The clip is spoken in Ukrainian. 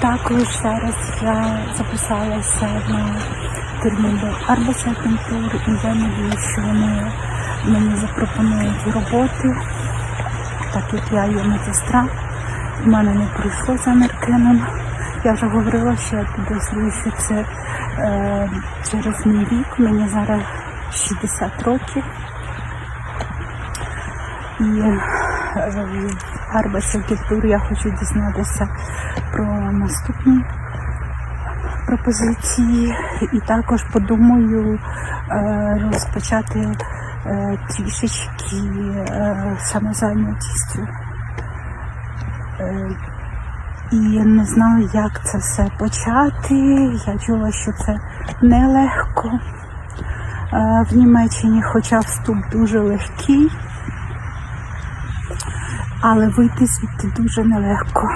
також зараз я записалася на термін до арбосагентур і я надію, що вони мені запропонують роботи, так як я є медсестра. У мене не пройшло за Меркеном. Я вже говорила, що я підозрюю, що це е, через мій вік. Мені зараз 60 років. І е, в Арбасагентур я хочу дізнатися про наступні пропозиції і також подумаю е, розпочати е, трішечки е, самозайнятістю. І не знаю, як це все почати. Я чула, що це нелегко в Німеччині, хоча вступ дуже легкий, але вийти звідти дуже нелегко.